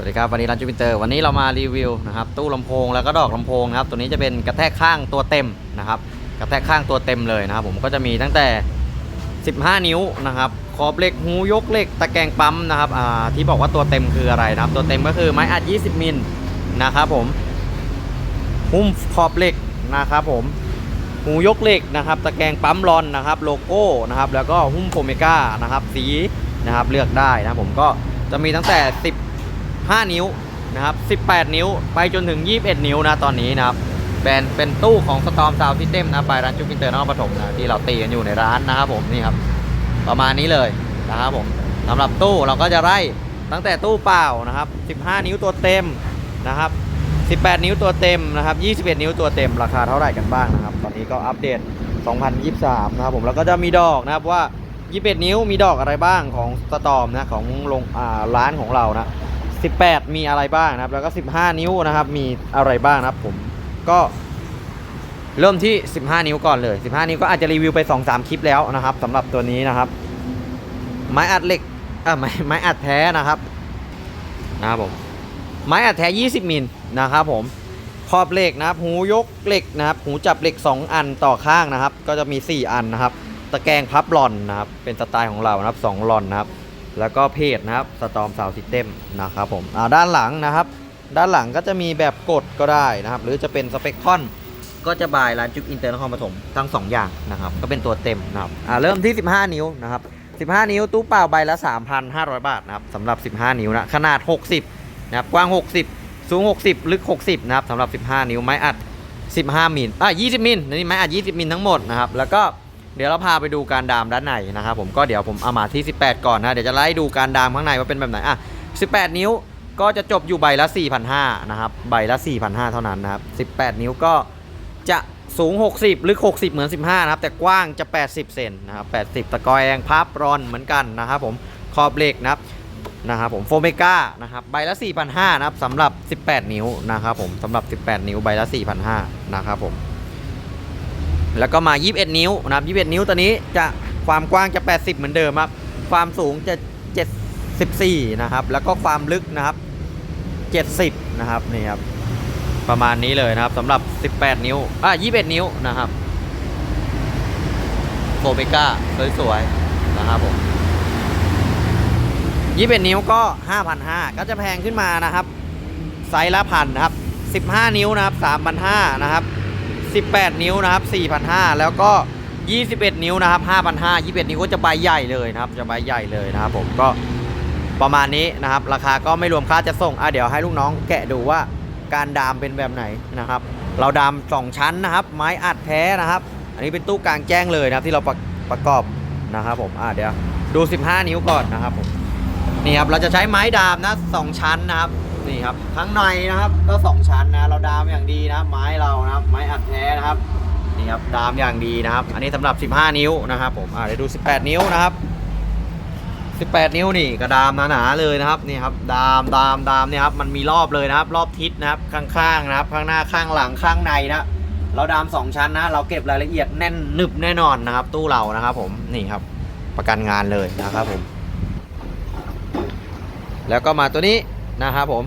วัสดีครับ วันนี้ร้านจูปินเตอร์ วันนี้เรามารีวิวนะครับตู้ลำโพงแล้วก็ดอกลำโพงนะครับตัวนี้จะเป็นกระแทกข้างตัวเต็มนะครับกระแทกข้างตัวเต็มเลยนะครับผมก็จะมีตั้งแต่ 15 นิ้วนะครับขอบเหล็กหูยกเหล็กตะแกรงปั๊มนะครับที่บอกว่าตัวเต็มคืออะไรนะครับตัวเต็มก็คือไม้อัด 20 มิลนะครับผมหุ้มขอบเหล็กนะครับผมหูยกเหล็กนะครับตะแกรงปั๊มรอนนะครับโลโก้นะครับแล้วก็หุ้มโฟเมก้านะครับสีนะครับเลือกได้นะครับผมก็จะมีตั้งแต่ 15 นิ้วนะครับ 18 นิ้ว ไปจนถึง 21 นิ้วนะตอนนี้นะครับเป็นเป็นตู้ของสตอมซาวซิสเต็มนะไปร้านจุกินเตอร์นครปฐมนะที่เราตีกันอยู่ในร้านนะครับผมนี่ครับประมาณนี้เลยนะครับผมสำหรับตู้เราก็จะไล่ตั้งแต่ตู้เปล่านะครับ 15 นิ้วตัวเต็มนะครับ 18 นิ้วตัวเต็มนะครับ 21 นิ้วตัวเต็มราคาเท่าไหร่กันบ้างนะครับ ตอนนี้ก็อัปเดต 2023 นะครับผมแล้วก็จะมีดอกนะครับว่า 21 นิ้วมีดอกอะไรบ้างของสตอมนะของโรงร้านของเรานะ 18 มีอะไรบ้างนะครับ แล้วก็ 15 นิ้วนะครับ มีอะไรบ้างนะครับ ผมก็เริ่มที่ 15 นิ้วก่อนเลย 15 นิ้วก็อาจจะรีวิวไป 2-3 คลิปแล้วนะครับสำหรับตัวนี้นะครับ ไม้อัดเหล็กอ่อไม้ไม้อัดแท้นะครับนะครับผมไม้อัดแท้ 20 มิลนะครับผมขอบเหล็กนะครับ หูยกเหล็กนะครับ หูจับเหล็ก 2 อันต่อข้างนะครับ ก็จะมี 4 อันนะครับ ตะแกรงพับหลอนนะครับ เป็นสไตล์ของเรานะครับ 2 หลอนนะครับ แล้วก็เพจนะครับสตอมซาวซิสเต็มนะครับผมอ่าด้านหลังนะครับ ด้านหลังก็จะมีแบบกดก็ได้นะครับ หรือจะเป็นสเปกคอนก็จะบายร้านจุกอินเตอร์นครปฐมทั้ง 2 อย่างนะครับ ก็เป็นตัวเต็มนะครับอ่าเริ่มที่ 15 นิ้วนะครับ15 นิ้วตู้เปล่าใบละ 3,500 บาทนะครับสำหรับ 15 นิ้วนะขนาด 60นะครับกว้าง 60 สูง 60 ลึก 60นะครับสำหรับ 15 นิ้วไม้อัด 15มิลอะ20มิลนี่ไม้อัด 20มิลทั้งหมดนะครับแล้วก็ เดี๋ยวเราพาไปดูการดามด้านในนะครับผมก็เดี๋ยวผมเอามาที่ 18 ก่อนนะเดี๋ยวจะไล่ดูการดามข้างในว่าเป็นแบบไหนอะ18 นิ้วก็จะจบอยู่ใบละ 4,500นะครับใบละ 4,500 เท่านั้นนะครับ18 นิ้วก็จะสูง 60ลึก60 เหมือน 15 นะครับ แต่กว้างจะ 80 เซนนะครับ 80 ตะกอแองพับรอนเหมือนกันนะครับผมขอบเหล็กนะครับนะครับผมโฟเมก้านะครับใบละ 4,500 นะครับสำหรับ 18 นิ้วนะครับผมสำหรับ 18 นิ้วใบละ 4,500 นะครับผม แล้วก็มา 21 นิ้วนะครับ 21 นิ้วตัวนี้จะความกว้างจะ 80 เหมือนเดิมครับ ความสูงจะ 74 นะครับ แล้วก็ความลึกนะครับ 70 นะครับนี่ครับ ประมาณนี้เลยนะครับสำหรับ 18 นิ้ว อะ 21 นิ้วนะครับโฟเมก้าสวยๆนะครับผม21 นิ้วก็ 5,500 ก็จะแพงขึ้นมานะครับ ไซส์ละพันนะครับ 15 นิ้วนะครับ3,500 นะครับ 18 นิ้วนะครับ4,500 แล้วก็ 21 นิ้วนะครับ5,500 21 นิ้วก็จะใบใหญ่เลยนะครับ จะใบใหญ่เลยนะครับผมก็ประมาณนี้นะครับ ราคาก็ไม่รวมค่าจะส่งอะเดี๋ยวให้ลูกน้องแกะดูว่าการดามเป็นแบบไหนนะครับ เราดาม2ชั้นนะครับ ไม้อัดแท้นะครับ อันนี้เป็นตู้กลางแจ้งเลยนะครับ ที่เราประประกอบนะครับผมอะเดี๋ยวดู 15 นิ้วก่อนนะครับผมนี่ครับเราจะใช้ไม้ดามนะสองชั้นนะครับ นี่ครับข้างในนะครับก็สองชั้นนะเราดามอย่างดีนะครับไม้เรานะครับ ไม้อัดแท้นะครับนี่ครับดามอย่างดีนะครับ อันนี้สำหรับ 15 นิ้วนะครับผมอ่าเดี๋ยวดู 18 นิ้วนะครับ 18 นิ้วนี่กระดามหนาๆเลยนะครับนี่ครับดามดามดามเนี่ยครับมันมีรอบเลยนะครับ รอบทิศนะครับข้างๆนะครับ ข้างหน้าข้างหลังข้างในนะเราดามสองชั้นนะ เราเก็บรายละเอียดแน่นหนึบแน่นอนนะครับ ตู้เรานะครับ ผมนี่ครับประกันงานเลยนะครับผมแล้วก็มาตัวนี้ นะครับผม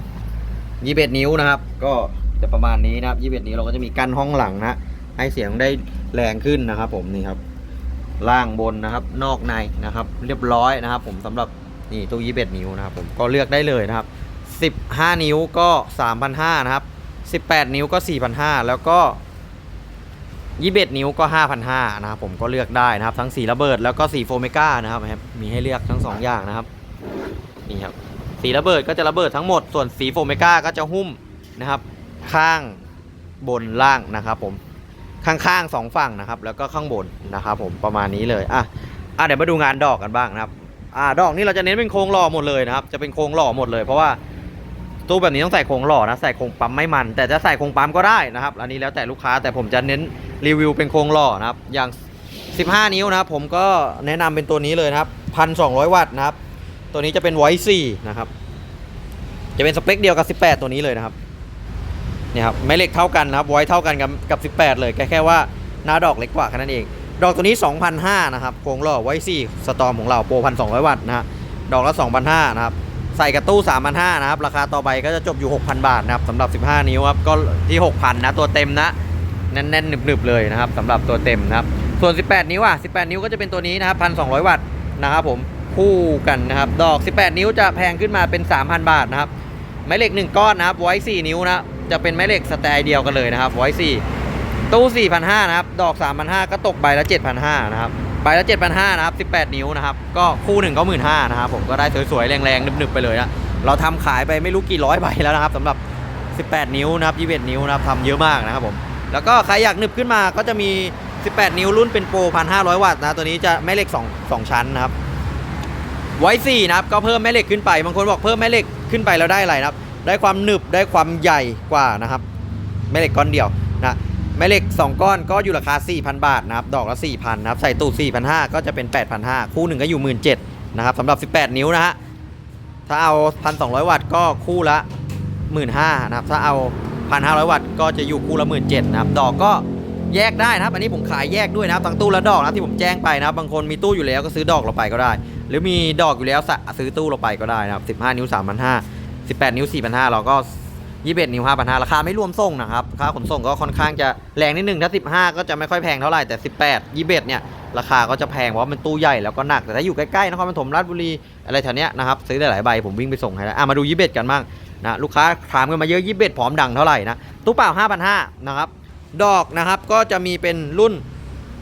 21นิ้วนะครับ ก็จะประมาณนี้นะครับ21นิ้วเราก็จะมีกั้นห้องหลังนะให้เสียงได้แรงขึ้นนะครับ ผมนี่ครับ ล่างบนนะครับ นอกในนะครับ เรียบร้อยนะครับ ผมสำหรับนี่ตู้21นิ้วนะครับ ผมก็เลือกได้เลยนะครับ15นิ้วก็3,500นะครับ18นิ้วก็4,500แล้วก็21นิ้วก็5,500นะครับ ผมก็เลือกได้นะครับ ทั้งสีระเบิดแล้วก็สีโฟเมก้านะครับ มีให้เลือกทั้งสองอย่างนะครับนี่ครับ สีระเบิดก็จะระเบิดทั้งหมด ส่วนสีโฟเมก้าก็จะหุ้มนะครับ ข้างบนล่างนะครับผมข้างๆสองฝั่งนะครับ แล้วก็ข้างบนนะครับ ผมประมาณนี้เลยอะอะเดี๋ยวมาดูงานดอกกันบ้างนะครับ อ่าดอกนี่เราจะเน้นเป็นโครงหล่อหมดเลยนะครับ จะเป็นโครงหล่อหมดเลย เพราะว่าตู้แบบนี้ต้องใส่โครงหล่อนะใส่โครงปั๊มไม่มัน แต่จะใส่โครงปั๊มก็ได้นะครับอันนี้แล้วแต่ลูกค้าแต่ผมจะเน้นรีวิวเป็นโครงหล่อนะครับอย่าง 15 นิ้วนะครับผมก็แนะนำเป็นตัวนี้เลยนะครับ 1,200 วัตต์นะครับ ตัวนี้จะเป็นไวซี่นะครับ จะเป็นสเปคเดียวกับ 18 ตัวนี้เลยนะครับเนี่ยครับแม่เหล็กเท่ากันนะครับไว้เท่ากันกับกับ 18 เลยแค่แค่ว่าหน้าดอกเล็กกว่าแค่นั้นเอง ดอกตัวนี้2,500นะครับโครงล่อไวซี่สตอมของเราโปร1,200 วัตต์นะฮะดอกละ2,500นะครับใส่กับตู้3,500นะครับราคาต่อไปก็จะจบอยู่ 6,000 บาทนะครับสำหรับ 15 นิ้วครับก็ที่ 6,000นะตัวเต็มนะแน่นๆหนึบๆเลยนะครับสำหรับตัวเต็มนะครับส่วน 18 นิ้วอะ18 นิ้วก็จะเป็นตัวนี้นะครับ1,200 วัตต์นะครับผม คู่กันนะครับ ดอก 18 นิ้วจะแพงขึ้นมาเป็น 3,000 บาทนะครับ ไม้เหล็ก 1 ก้อนนะครับ ไว้ 4 นิ้วนะ จะเป็นไม้เหล็กสแตร์เดียวกันเลยนะครับ ไว้ 4 ตู้ 4,500 นะครับ ดอก 3,500 ก็ตกใบละ 7,500 นะครับ ใบละ 7,500 นะครับ 18 นิ้วนะครับ ก็คู่หนึ่งก็15,000นะครับ ผมก็ได้สวยๆ แรงๆนึบๆไปเลยนะ เราทำขายไปไม่รู้กี่ร้อยใบแล้วนะครับสำหรับ 18 นิ้วนะครับ 21 นิ้วนะครับทำเยอะมากนะครับผม แล้วก็ใครอยากนึบขึ้นมาก็จะมี 18 นิ้วรุ่นเป็นโปร1,500 วัตต์นะ ตัวนี้จะแม่เหล็ก 2 2 ชั้นนะครับ ไว้4นะครับก็เพิ่มแม่เหล็กขึ้นไปบางคนบอกเพิ่มแม่เหล็กขึ้นไปแล้วได้อะไรนะครับ ได้ความหนึบได้ความใหญ่กว่านะครับ แม่เหล็กก้อนเดียวนะแม่เหล็ก 2 ก้อนก็อยู่ราคา 4,000 บาทนะครับดอกละ 4,000นะครับใส่ตู้4,500 ก็จะเป็น 8,500 คู่หนึ่งก็อยู่ 17,000นะครับสำหรับ 18 นิ้วนะฮะถ้าเอา 1,200 วัตต์ก็คู่ละ 15,000นะครับถ้าเอา 1,500 วัตต์ก็จะอยู่คู่ละ 17,000นะครับดอกก็ แยกได้นะครับ อันนี้ผมขายแยกด้วยนะครับทั้งตู้และดอกนะที่ผมแจ้งไปนะครับ บางคนมีตู้อยู่แล้วก็ซื้อดอกเราไปก็ได้ หรือมีดอกอยู่แล้วซื้อตู้เราไปก็ได้นะครับ 15 นิ้ว 3,500 18 นิ้ว 4,500เราก็21นิ้ว5,500ราคาไม่รวมส่งนะครับ ค่าขนส่งก็ค่อนข้างจะแรงนิดนึงถ้า 15 ก็จะไม่ค่อยแพงเท่าไหร่แต่ 18 21เนี่ยราคาก็จะแพงเพราะว่ามันตู้ใหญ่แล้วก็หนักแต่ถ้าอยู่ใกล้ๆนครปฐมราชบุรีอะไรแถวเนี้ยนะครับซื้อได้หลายใบผมวิ่งไปส่งให้แล้วอะมาดู 21 กันบ้างนะลูกค้าถามกันมาเยอะ 21 พร้อมดังเท่าไหร่นะตู้เปล่า5,500นะครับ ดอกนะครับ ก็จะมีเป็นรุ่น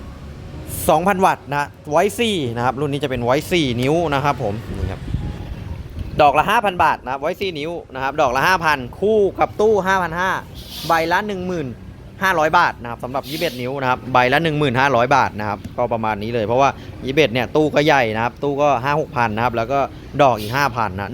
2,000 วัตต์นะไว้4นะครับ รุ่นนี้จะเป็นไว้4นิ้วนะครับผมนี่ครับดอกละ 5,000 บาทนะครับไว้4นิ้วนะครับ ดอกละ 5,000 คู่กับตู้ 5,500 ใบละ 1,500 บาทนะครับสำหรับ 21 นิ้วนะครับ ใบละ 1,500 บาทนะครับ ก็ประมาณนี้เลย เพราะว่า 21 เนี่ย ตู้ก็ใหญ่นะครับ ตู้ก็ 5-6,000 นะครับ แล้วก็ดอกอีก 5,000 นะ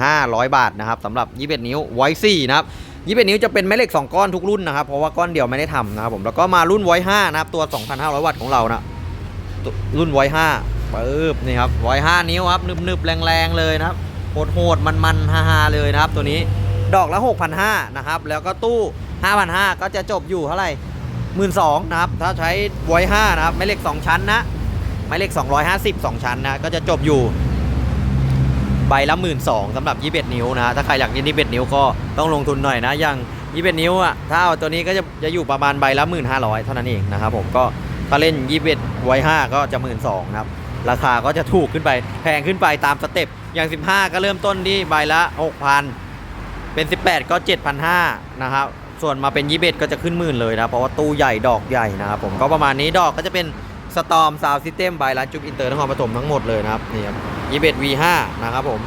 15,000บาทนะครับสำหรับ 21 นิ้วไว้4นะครับ 21นิ้วจะเป็นแม่เหล็ก 2 ก้อนทุกรุ่นนะครับ เพราะว่าก้อนเดียวไม่ได้ทำนะครับผมแล้วก็มารุ่นไว้5นะครับ ตัว 2,500 วัตต์ของเรานะรุ่นไว้5ปึ๊บนี่ครับไว้5นิ้วครับนึบๆแรงๆเลยนะครับโหดๆมันๆฮาๆเลยนะครับตัวนี้ดอกละ 6,500นะครับ แล้วก็ตู้ 5,500 ก็จะจบอยู่เท่าไหร่12,000นะครับ ถ้าใช้ไว้5นะครับ ไม้เหล็ก 2 ชั้นนะ ไม้เหล็ก 250 2 ชั้นนะ ก็จะจบอยู่ ใบละ12,000สองสำหรับ 21 นิ้วนะฮะถ้าใครอยากยิน21นิ้วก็ต้องลงทุนหน่อยนะอย่าง21นิ้วอะถ้าเอาตัวนี้ก็จะจะอยู่ประมาณใบละ1,500เท่านั้นเองนะครับผมก็ถ้าเล่น21ไว้5ก็จะ12,000นะครับราคาก็จะถูกขึ้นไปแพงขึ้นไปตามสเต็ปอย่าง 15 ก็เริ่มต้นที่ใบละ6,000 เป็น 18 ก็ 7,500นะครับส่วนมาเป็น 21 ก็จะขึ้นหมื่นเลยนะเพราะว่าตู้ใหญ่ดอกใหญ่นะครับผมก็ประมาณนี้ดอกก็จะเป็นสตอมซาวซิสเต็มใบายร้านจุ๊บอินเตอร์นครปฐมทั้งหมดเลยนะครับนี่ครับ 21 V5 นะครับผม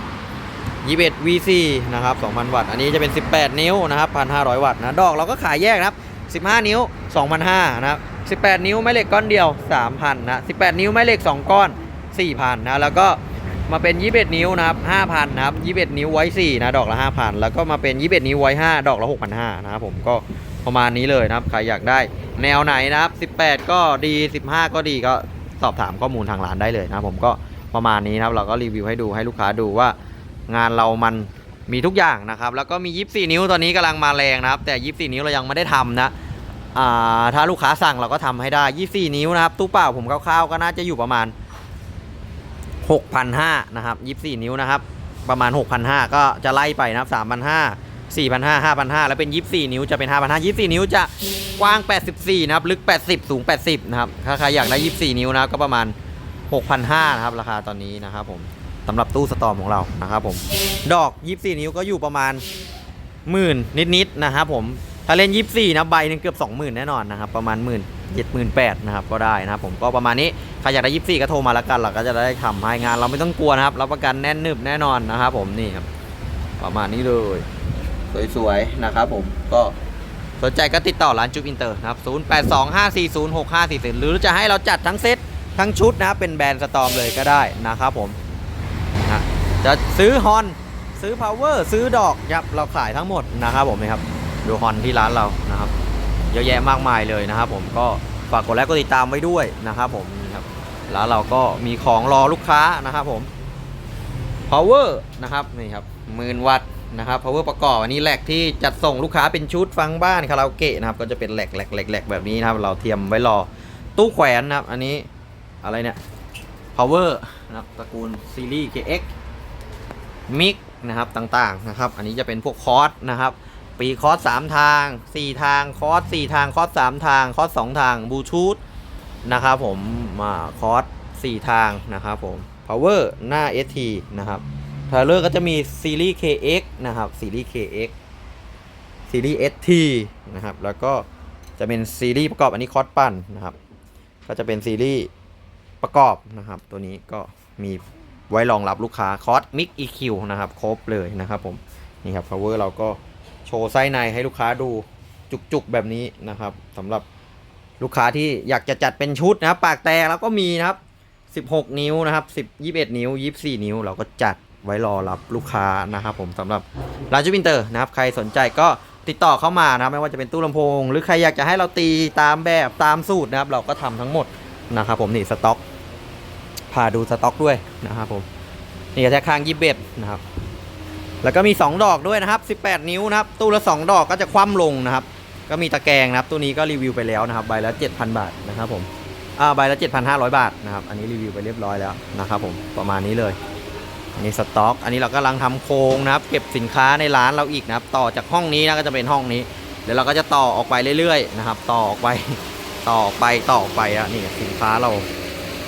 21 V4 นะครับ2,000 วัตต์ อันนี้จะเป็น 18 นิ้วนะครับ1,500 วัตต์นะ ดอกเราก็ขายแยกนะครับ 15 นิ้ว 2,500นะครับ 18 นิ้วแม่เหล็กก้อนเดียว 3,000 นะ 18 นิ้วแม่เหล็ก 2 ก้อน 4,000 นะ แล้วก็มาเป็น 21 นิ้วนะครับ 5,000 นะครับ 21 นิ้วไว้ 4 นะ ดอกละ 5,000 แล้วก็มาเป็น 21 นิ้วไว้ 5 ดอกละ 6,500 นะครับผมก็ประมาณนี้เลยนะครับ ใครอยากได้แนวไหนนะครับ 18 ก็ดี 15 ก็ดีก็สอบถามข้อมูลทางร้านได้เลยนะครับผมก็ ประมาณนี้นะครับเราก็รีวิวให้ดูให้ลูกค้าดูว่างานเรามันมีทุกอย่างนะครับ แล้วก็มี 24 นิ้วตอนนี้กำลังมาแรงนะครับ แต่ 24 นิ้วเรายังไม่ได้ทำนะถ้าลูกค้าสั่งเราก็ทำให้ได้ 24 นิ้วนะครับตู้เปล่าผมคร่าวๆก็น่าจะอยู่ประมาณ 6,500นะครับ24 นิ้วนะครับ ประมาณ 6,500 ก็จะไล่ไปนะครับ 3,500 4,500 5,500 แล้วเป็น 24 นิ้วจะเป็น 5,500 24 นิ้วจะกว้าง 84 นะครับ ลึก 80 สูง 80 นะครับ ถ้าใครอยากได้ 24 นิ้วนะก็ประมาณ 6,500นะครับราคาตอนนี้นะครับผมสำหรับตู้สตอมของเรานะครับผมดอก 24 นิ้วก็อยู่ประมาณหมื่นนิดๆนะครับผมถ้าเล่น 24 นะใบหนึงเกือบ 20,000 แน่นอนนะครับประมาณหมื่นเจ็ดหมื่นแปดนะครับก็ได้นะครับผมก็ประมาณนี้ใครอยากได้24ก็โทรมาแล้วกันเราก็จะได้ทำให้งานเราไม่ต้องกลัวนะครับรับประกันแน่นหนึบแน่นอนนะครับผมนี่ครับประมาณนี้เลยสวยๆนะครับผมก็สนใจก็ติดต่อร้านจุ๊บอินเตอร์นะครับ 0825406540 หรือจะให้เราจัดทั้งเซต ทั้งชุดนะเป็นแบรนด์สตอมเลยก็ได้นะครับผมนะจะซื้อฮอนซื้อ power ซื้อดอกครับเราขายทั้งหมดนะครับผมนะครับดูฮอนที่ร้านเรานะครับ เยอะแยะมากมายเลยนะครับผมก็ฝากกดไลค์กดติดตามไว้ด้วยนะครับผมนี่ครับร้านเราก็มีของรอลูกค้านะครับผม power นะครับนี่ครับหมื่นวัตต์นะครับ power ประกอบอันนี้แหลกที่จัดส่งลูกค้าเป็นชุดฟังบ้านคาราโอเกะนะครับก็จะเป็นแหลกแหลกแหลกแหลกแบบนี้นะครับเราเทียมไว้รอตู้แขวนนะครับ อันนี้ อะไรเนี่ย power นะครับตระกูลซีรีส์ KX มิกนะครับต่างๆนะครับ อันนี้จะเป็นพวกคอร์สนะครับ ปีคอร์ส3ทาง 4 ทางคอร์ส4ทางคอร์ส3ทางคอร์ส2ทางบลูทูธนะครับผมมาคอร์ส4ทางนะครับผม power หน้า ST นะครับทเลอร์ก็จะมีซีรีส์ KX นะครับซีรีส์ KX ซีรีส์ ST นะครับแล้วก็จะเป็นซีรีส์ประกอบอันนี้คอร์สปั่นนะครับ ก็จะเป็นซีรีส์ ประกอบนะครับ ตัวนี้ก็มีไว้รองรับลูกค้าคอร์สมิก EQ นะครับ ครบเลยนะครับผม นี่ครับ power เราก็โชว์ไส้ในให้ลูกค้าดูจุกๆแบบนี้นะครับสำหรับลูกค้าที่อยากจะจัดเป็นชุดนะครับ ปากแตกแล้วก็มีนะครับ 16 นิ้วนะครับ10 21 นิ้ว 24 นิ้ว เราก็จัดไว้รอรับลูกค้านะครับผมสำหรับร้านจูบินเตอร์นะครับ ใครสนใจก็ติดต่อเข้ามานะครับไม่ว่าจะเป็นตู้ลำโพง หรือใครอยากจะให้เราตีตามแบบตามสูตรนะครับ เราก็ทำทั้งหมดนะครับผมนี่สต็อก พาดูสต็อกด้วยนะครับผมนี่กระแทกข้างยี่สิบเอ็ดนะครับ แล้วก็มี 2 ดอกด้วยนะครับ 18 นิ้วนะครับ ตู้ละ 2 ดอกก็จะคว่ำลงนะครับ ก็มีตะแกรงนะครับ ตู้นี้ก็รีวิวไปแล้วนะครับ ใบละ 7,000 บาทนะครับผม อ่า ใบละ 7,500 บาทนะครับ อันนี้รีวิวไปเรียบร้อยแล้วนะครับผม ประมาณนี้เลย อันนี้สต็อก อันนี้เรากำลังทำโครงนะครับ เก็บสินค้าในร้านเราอีกนะครับ ต่อจากห้องนี้นะก็จะเป็นห้องนี้ เดี๋ยวเราก็จะต่อออกไปเรื่อยๆนะครับ ต่อออกไป ต่อออกไป ต่อออกไปอะนี่สินค้าเรา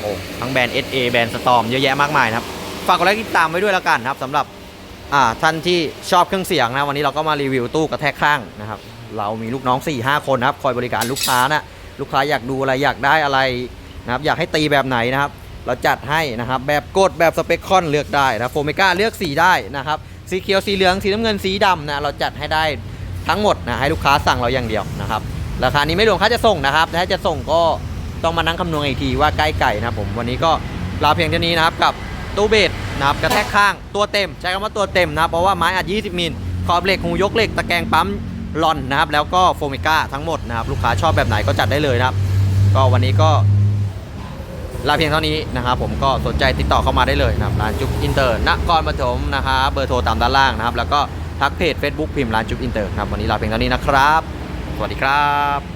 อ้ทั้งแบรนด์ SA แบรนด์สตอมเยอะแยะมากมายนะครับฝากกดไลค์ติดตามไว้ด้วยแล้วกันครับสำหรับอ่าท่านที่ชอบเครื่องเสียงนะวันนี้เราก็มารีวิวตู้กระแทกข้างนะครับเรามีลูกน้อง 4 5คนนะครับคอยบริการลูกค้านะลูกค้าอยากดูอะไรอยากได้อะไรนะครับอยากให้ตีแบบไหนนะครับ เราจัดให้นะครับแบบกดแบบสเปคคอนเลือกได้นะโฟเมกาเลือกสีได้นะครับสีเขียวสีเหลืองสีน้ำเงินสีดำนะเราจัดให้ได้ทั้งหมดนะให้ลูกค้าสั่งเราอย่างเดียวนะครับราคานี้ไม่รวมค่าจะส่งนะครับถ้าจะส่งก็ ต้องมานั่งคำนวณอีกทีว่าใกล้ไก่นะครับผมวันนี้ก็ลาเพียงเท่านี้นะครับกับตู้เบสนะครับกระแทกข้างตัวเต็ม ใช้คำว่าตัวเต็มนะครับเพราะว่าไม้อัด 20 มิลขอบเหล็กหูยกเหล็กตะแกรงปั๊มลอนนะครับแล้วก็โฟมิก้าทั้งหมดนะครับลูกค้าชอบแบบไหนก็จัดได้เลยนะครับก็วันนี้ก็ลาเพียงเท่านี้นะครับผมก็สนใจติดต่อเข้ามาได้เลยนะครับร้านจุ๊บอินเตอร์นครปฐมนะครับเบอร์โทรตามด้านล่างนะครับแล้วก็ทักเพจ Facebook พิมพ์ร้านจุ๊บอินเตอร์ครับวันนี้ลาเพียงเท่านี้นะครับ สวัสดีครับ